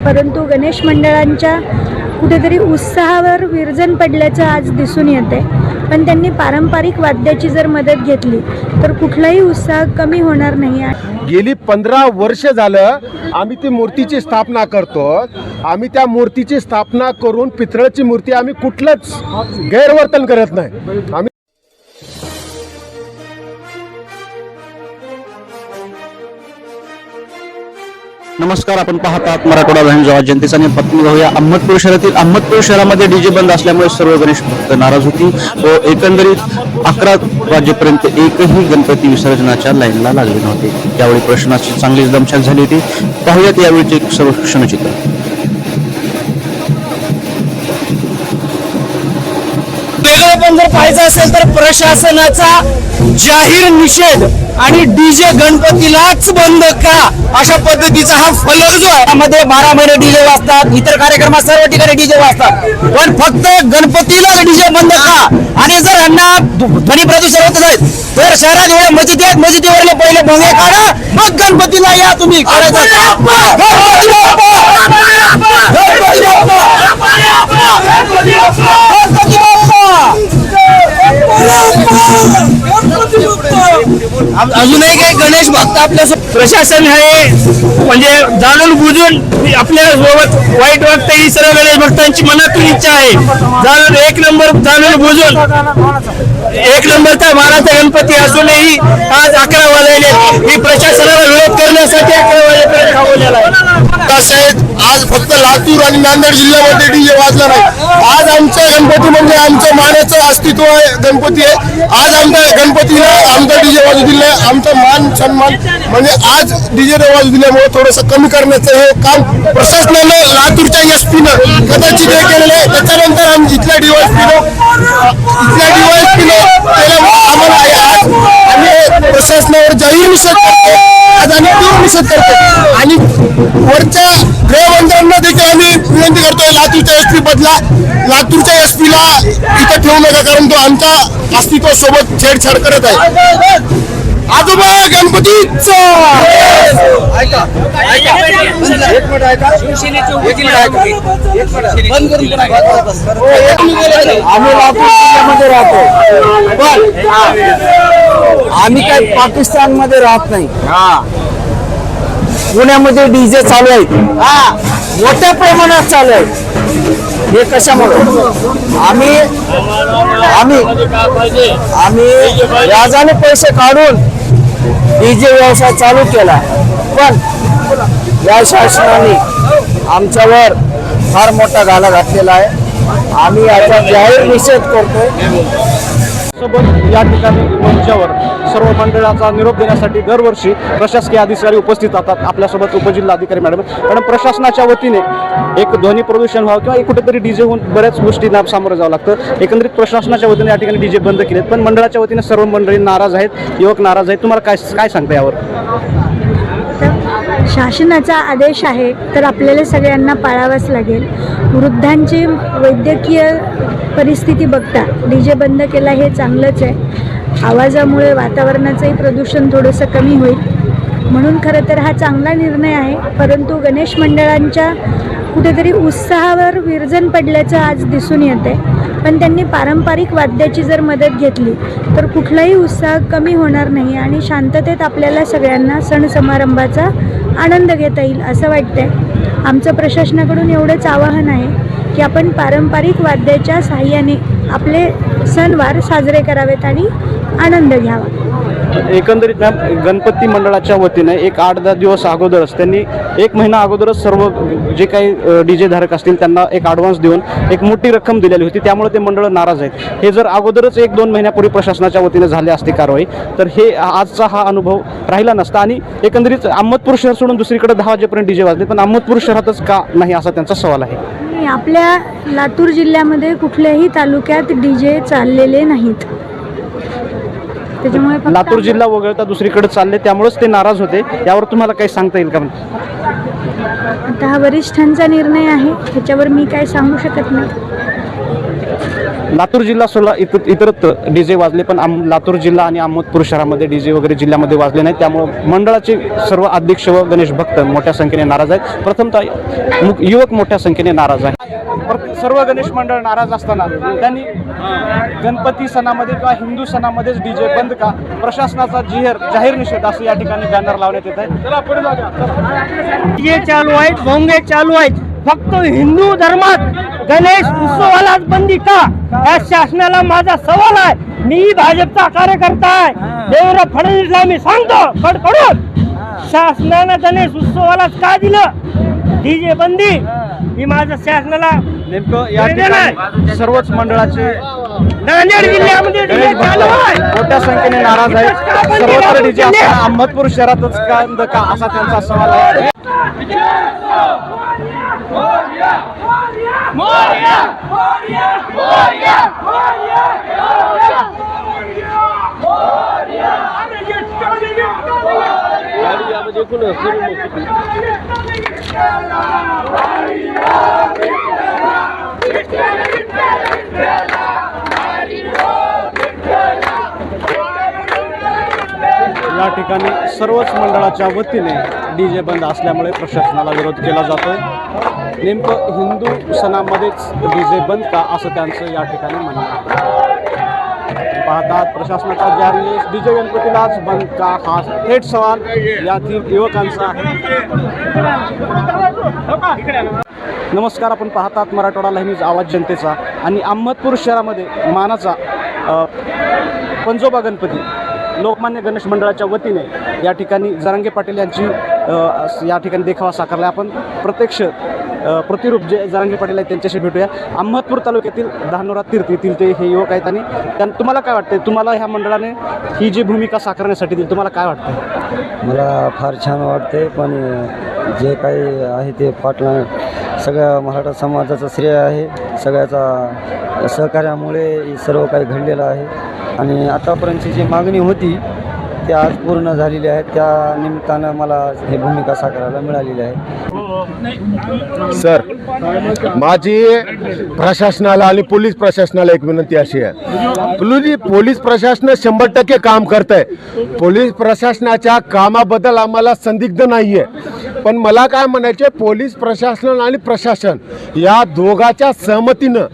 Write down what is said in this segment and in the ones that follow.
परंतु गणेश मंडळांच्या कुठेतरी उत्साहावर विरजन पडल्याचं आज दिसून येते पण त्यांनी पारंपरिक वाद्याची जर मदत घेतली तर कुठलाही उत्साह कमी होणार नाही. गेली पंधरा वर्ष झालं आम्ही ती मूर्तीची स्थापना करतो. आम्ही त्या मूर्तीची स्थापना करून पितळची मूर्ती आम्ही कुठलंच गैरवर्तन करत नाही. आम्ही नमस्कार आपण पाहतात मराठवाडा बहीण जेव्हा जनतेचा आणि पत्नी जाऊया अहमदपूर शहरातील. अहमदपूर शहरामध्ये डीजे बंद असल्यामुळे सर्व गणेश भक्त नाराज होती. व एकंदरीत अकरा वाजेपर्यंत एकही गणपती विसर्जनाच्या लाईनला लागले नव्हते. त्यावेळी प्रश्नाची चांगलीच दमछाक झाली होती. पाहूयात यावेळीचे एक सर्व क्षणचित्र वेगळं जर पाहायचं असेल तर प्रशासनाचा जाहीर निषेध आणि डीजे गणपतीलाच बंद का अशा पद्धतीचा हा फलक जो आहे त्यामध्ये बारा महिने डीजे वाजतात इतर कार्यक्रमात सर्व ठिकाणी डीजे वाजतात. पण फक्त गणपतीला डीजे बंद का? आणि जर यांना ध्वनी प्रदूषण होत असेल तर शहरात एवढ्या मस्जिदी आहेत मस्जिदीवरले पहिले भोंगे काढा मग गणपतीला या तुम्ही. करायचं गणपती बाप्पा! गणपती बाप्पा! गणपती बाप्पा! गणपती बाप्पा! अजूनही काही गणेश भक्त आपल्या प्रशासन हे म्हणजे जाणून बुजून आपल्यासोबत वाईट वागतं ही सर्व गणेश भक्तांची मनातून इच्छा आहे. जाणून एक नंबर जाणून बुजून. एक नंबरचा महाराष्ट्र गणपती असूनही आज अकरा वाजले ही प्रशासनाला विरोध करण्यासाठी अकरा वाजेपर्यंत थांबवलेला आहे. तसेच आज फक्त लातूर आणि नांदेड जिल्ह्यामध्ये डीजे वाजला नाही आज आमचा गणपती म्हणजे आमचं मानाचं अस्तित्व आहे गणपती आहे. आज आमच्या गणपतीला आमचा डीजे वाजू दिला आमचा मान सन्मान म्हणजे आज डीजे वाजू दिल्यामुळे थोडंसं कमी करण्याचं हे काम प्रशासनानं लातूरच्या एस पीनं कदाचित हे केलेलं आहे. त्याच्यानंतर आम्ही इथल्या डीवायसपीनं इथल्या डीवायसपीनं केल्यामुळे आम्हाला आज आम्ही प्रशासनावर जाहीर निषेध करतो आज आम्ही तीव्र निषेध करतो आणि वरच्या विनंती करतोय लातूरच्या एस पी बदला लातूरच्या एस पीला इथं ठेवू नका कारण तो आमच्या अस्तित्व सोबत छेडछाड करत आहे. आजोबा गणपतीचा आम्ही लातूर जिल्ह्यामध्ये राहतो. पण आम्ही काय पाकिस्तानमध्ये राहत नाही. पुण्यामध्ये डीजे चालू आहेत. मोठ्या प्रमाणात चालू आहेत. हे कशामुळे? आम्ही आम्ही आम्ही व्याजाने पैसे काढून डीजे व्यवसाय चालू केला. पण या शासनाने आमच्यावर फार मोठा घाला घातलेला आहे. आम्ही याचा जाहीर निषेध करतोय. सोबत या ठिकाणी मंचावर सर्व मंडळाचा निरोप देण्यासाठी दरवर्षी प्रशासकीय अधिकारी उपस्थित राहतात. आपल्यासोबत उपजिल्हाधिकारी मॅडम मॅडम प्रशासनाच्या वतीने एक ध्वनी प्रदूषण व्हावं किंवा एक कुठेतरी डीजे होऊन बऱ्याच गोष्टींना सामोरं जावं लागतं. एकंदरीत प्रशासनाच्या वतीने या ठिकाणी डीजे बंद केलेत. पण मंडळाच्या वतीने सर्व मंडळी नाराज आहेत. युवक नाराज आहेत. तुम्हाला काय काय सांगता यावर? शासनाचा आदेश आहे तर आपल्याला सगळ्यांना पाळावाच लागेल. वृद्धांची वैद्यकीय परिस्थिती बघता डी जे बंद केला हे चांगलंच आहे. आवाजामुळे वातावरणाचंही प्रदूषण थोडंसं कमी होईल. म्हणून खरं तर हा चांगला निर्णय आहे परंतु गणेश मंडळांच्या कुठेतरी उत्साहावर विरजन पडल्याचं आज दिसून येते पण त्यांनी पारंपरिक वाद्याची जर मदत घेतली तर कुठलाही उत्साह कमी होणार नाही आणि शांततेत आपल्याला सगळ्यांना सण समारंभाचा आनंद घेता येईल असं वाटतंय. आमचं प्रशासनाकडून एवढंच आवाहन आहे की आपण पारंपरिक वाद्याच्या साहाय्याने आपले सणवार साजरे करावेत आणि आनंद घ्यावा. एकंदरीत मॅम गणपती मंडळाच्या वतीने एक आठ दहा दिवस अगोदरच त्यांनी एक महिना अगोदरच सर्व जे काही डी जे धारक असतील त्यांना एक ॲडव्हान्स देऊन एक मोठी रक्कम दिलेली होती. त्यामुळे ते मंडळ नाराज आहेत. हे जर अगोदरच एक दोन महिन्यापूर्वी प्रशासनाच्या वतीने झाले असते कारवाई तर हे आजचा हा अनुभव राहिला नसता. आणि एकंदरीत अहमदपूर शहर सोडून दुसरीकडे दहा वाजेपर्यंत डी जे वाजले पण अहमदपूर शहरातच का नाही असा त्यांचा सवाल आहे? आपल्या लातूर जिल्ह्यामध्ये कुठल्याही तालुक्यात डी जे चाललेले नाहीत. त्याच्यामुळे फक्त लातूर जिल्हा वगळता दुसरीकडे चालले त्यामुळेच ते नाराज होते. यावर तुम्हाला काही सांगता येईल का आता हा वरिष्ठांचा निर्णय आहे ह्याच्यावर मी काय सांगू शकत नाही. लातूर जिल्हा सोला इतर इतरत्र डी जे वाजले पण आम लातूर जिल्हा आणि अहमदपूर शहरामध्ये डी जे वगैरे जिल्ह्यामध्ये वाजले नाही त्यामुळं मंडळाचे सर्व अध्यक्ष व गणेश भक्त मोठ्या संख्येने नाराज आहेत. प्रथमतः युवक मोठ्या संख्येने नाराज आहे पर- सर्व गणेश मंडळ नाराज असताना त्यांनी गणपती सणामध्ये किंवा हिंदू सणामध्येच डी जे बंद का? प्रशासनाचा जिहर जाहीर निषेध असं या ठिकाणी बॅनर लावण्यात येत आहे. चालू आहेत भोंगे चालू आहेत. फक्त हिंदू धर्मात गणेश उत्सवालाच बंदी का? या शासनाला माझा सवाल आहे. मी भाजपचा कार्यकर्ता आहे. देवेंद्र फडणवीसला मी सांगतो. कडकडून शासनानं गणेश उत्सवालाच का दिलं? डीजे बंदी. ही माझं शासनाला नेमकं या ठिकाणी सर्वच मंडळाचे नांदेड जिल्ह्यामध्ये आहे. मोठ्या संख्येने नाराज आहेत. सर्वत्र डीजे अहमदपूर शहरातच का असा त्यांचा सवाल आहे. या ठिकाणी सर्वच मंडळाच्या वतीने डी जे बंद असल्यामुळे प्रशासनाला विरोध केला जातोय. नेमकं हिंदू सणामध्येच डी जे बंद का असं त्यांचं या ठिकाणी म्हणणं आहे. पाहतात प्रशासनाचा जाहीर डी जे गणपतीलाच बंद का? हा थेट सवाल यातील युवकांचा आहे. नमस्कार आपण पाहतात मराठवाडा लाईनीज आवाज जनतेचा आणि अहमदपूर शहरामध्ये मानाचा पंजोबा गणपती लोकमान्य गणेश मंडळाच्या वतीने या ठिकाणी जरांगे पाटील यांची या ठिकाणी देखावा साकारला. आपण प्रत्यक्ष प्रतिरूप जे जरांगे पाटील आहेत त्यांच्याशी भेटूया. अहमदपूर तालुक्यातील धानोरा तीर्थ येथील ते हे युवक आहेत आणि त्यां तुम्हाला काय वाटतं तुम्हाला ह्या मंडळाने ही जी भूमिका साकारण्यासाठी दिली तुम्हाला काय वाटतं मला फार छान वाटते पण जे काही आहे ते पाटला सगळ्या मराठा समाजाचं श्रेय आहे. सगळ्याचा सहकार्यामुळे सर्व काही घडलेलं आहे. आणि आतापर्यंतची जी मागणी होती ती आज पूर्ण झालेली आहे. त्या निमित्तानं मला ही भूमिका साकारायला मिळालेली आहे. सर माझी प्रशासनाला आणि पोलीस प्रशासनाला एक विनंती अशी आहे. पोलीस पोलीस प्रशासन शंभर टक्के काम करत आहे पोलीस प्रशासनाच्या कामाबद्दल आम्हाला संदिग्ध नाही आहे पण मला काय म्हणायचे पोलीस प्रशासन आणि प्रशासन या दोघाच्या सहमतीनं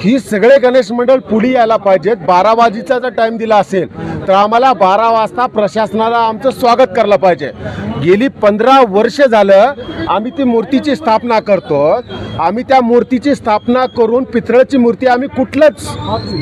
ही सगळे गणेश मंडळ पुढे यायला पाहिजेत. बारा वाजेचा जर टाईम दिला असेल तर आम्हाला बारा वाजता प्रशासनाला आमचं स्वागत करायला पाहिजे. गेली पंधरा वर्ष झालं आम्ही ती मूर्तीची स्थापना करतो. आम्ही त्या मूर्तीची स्थापना करून पितळाची मूर्ती आम्ही कुठलंच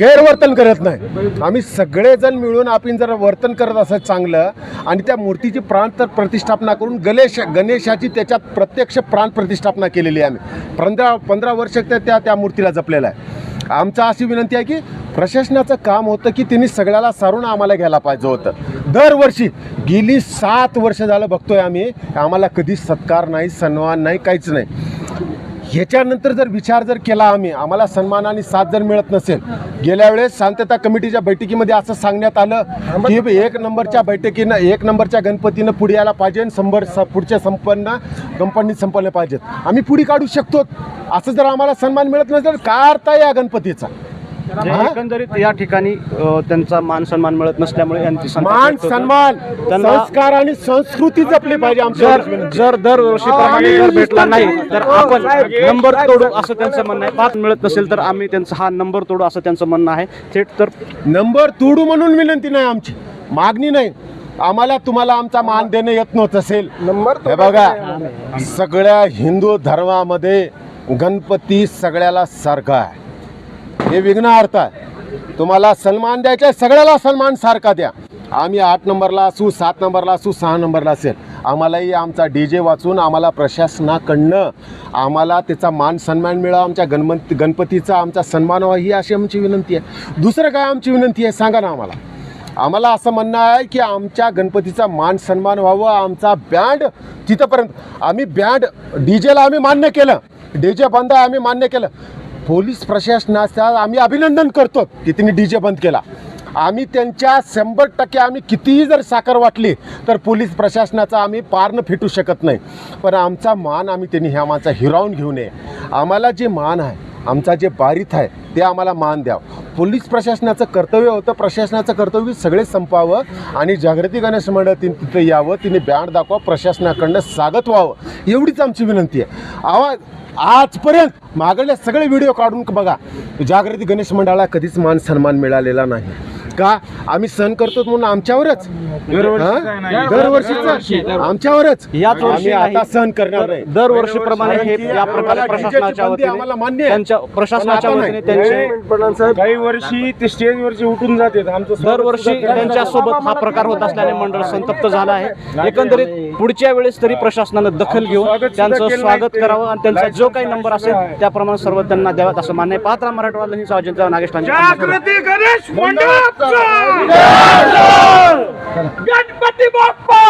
गैरवर्तन करत नाही. आम्ही सगळेजण मिळून आपण जर वर्तन करत असं चांगलं आणि त्या मूर्तीची प्राण तर प्रतिष्ठापना करून गणेश गणेशाची त्याच्यात प्रत्यक्ष प्राण प्रतिष्ठापना केलेली आहे आम्ही. पंधरा पंधरा वर्ष त्या त्या त्या मूर्तीला जपलेलं आहे. आमचा अशी विनंती आहे की प्रशासनाचं काम होतं की त्यांनी सगळ्याला सारून आम्हाला घ्यायला पाहिजे होतं. दरवर्षी गेली सात वर्ष झालं बघतोय आम्ही. आम्हाला कधीच सत्कार नाही सन्मान नाही काहीच नाही. ह्याच्यानंतर जर विचार जर केला आम्ही आम्हाला सन्मान आणि साथ जर मिळत नसेल गेल्या वेळेस शांतता कमिटीच्या बैठकीमध्ये असं सांगण्यात आलं की एक नंबरच्या बैठकीनं एक नंबरच्या गणपतीनं पुढे यायला पाहिजे आणि शंभर स पुढच्या संपन्न कंपनीत संपवले पाहिजेत. आम्ही पुढे काढू शकतो असं जर आम्हाला सन्मान मिळत नसेल काय अर्थ या गणपतीचा? एकंदरीत या ठिकाणी अ, त्यांचा मान सन्मान मिळत नसल्यामुळे यांची संताप मान व्यक्त होते. सन्मान त्यांना- संस्कार आणि संस्कृती जपली पाहिजे आमच्या जर जर दरवर्षीप्रमाणे जर भेटला नाही तर आपण नंबर तोडू असं त्यांचं म्हणणं आहे. पाच मिळत नसेल तर आम्ही त्यांचा हा नंबर तोडू असं त्यांचं म्हणणं आहे. थेट तर नंबर तोडू म्हणून विनंती नाही आमची. मागणी नाही. आम्हाला तुम्हाला आमचा मान देणं येत नव्हतं असेल. नंबर हे बघा सगळ्या हिंदू धर्मामध्ये गणपती सगळ्याला सारखा आहे. हे विघ्नार्थ आहे. तुम्हाला सन्मान द्यायचा आहे, सगळ्याला सन्मान सारखा द्या. आम्ही आठ नंबरला असू सात नंबरला असू सहा नंबरला असेल. आम्हालाही आमचा डी जे वाचून आम्हाला प्रशासनाकडनं आम्हाला त्याचा मान सन्मान मिळावा आमच्या गणमंत गणपतीचा आमचा सन्मान व्हावा ही अशी आमची विनंती आहे. दुसरं काय आमची विनंती आहे सांगा ना आम्हाला. आम्हाला असं म्हणणं आहे की आमच्या गणपतीचा मान सन्मान व्हावं आमचा बँड तिथंपर्यंत. आम्ही बँड डी जेला आम्ही मान्य केलं. डी जे बंद आहे आम्ही मान्य केलं. पोलीस प्रशासनाचा आम्ही अभिनंदन करतो की त्यांनी डी जे बंद केला. आम्ही त्यांच्या शंभर टक्के आम्ही कितीही जर साखर वाटली तर पोलीस प्रशासनाचा आम्ही पारणं फिटू शकत नाही. पण आमचा मान आम्ही त्यांनी ह्या माणसा हिरावून घेऊ नये. आम्हाला जे मान आहे आमचा जे बारीत आहे ते आम्हाला मान द्यावं पोलीस प्रशासनाचं कर्तव्य होतं प्रशासनाचं कर्तव्य सगळे संपावं आणि जागृती गणेश मंडळ तिने तिथं यावं तिने बँड दाखवा प्रशासनाकडनं स्वागत व्हावं. एवढीच आमची विनंती आहे. आवाज आजपर्यंत मागले सगळे व्हिडिओ काढून बघा. जागृती गणेश मंडळाला कधीच मान सन्मान मिळालेला नाही. का? आम्ही सण करतो म्हणून आमच्यावरच? दरवर्षीच आमच्यावरच. याच वर्षी. आता सहन करणार नाही. दरवर्षीप्रमाणे हे या प्रकारे प्रशासनाच्या आम्हाला वतीने मान्य आहे. त्यांच्या प्रशासनाच्या वतीने. त्यांचे काही वर्षी ते स्टेजवरची उठून जातात. आमचं दरवर्षी सुद्धा करतात. त्यांच्यासोबत हा प्रकार होत असल्याने मंडळ संतप्त झालं आहे. एकंदरीत पुढच्या वेळेस तरी प्रशासनानं दखल घेऊन त्यांचं स्वागत करावं आणि त्यांचा जो काही नंबर असेल त्याप्रमाणे सर्व त्यांना द्यावात असं मान्य राहा मराठवाडा ही मंडळाचा गणपती बाप्पा.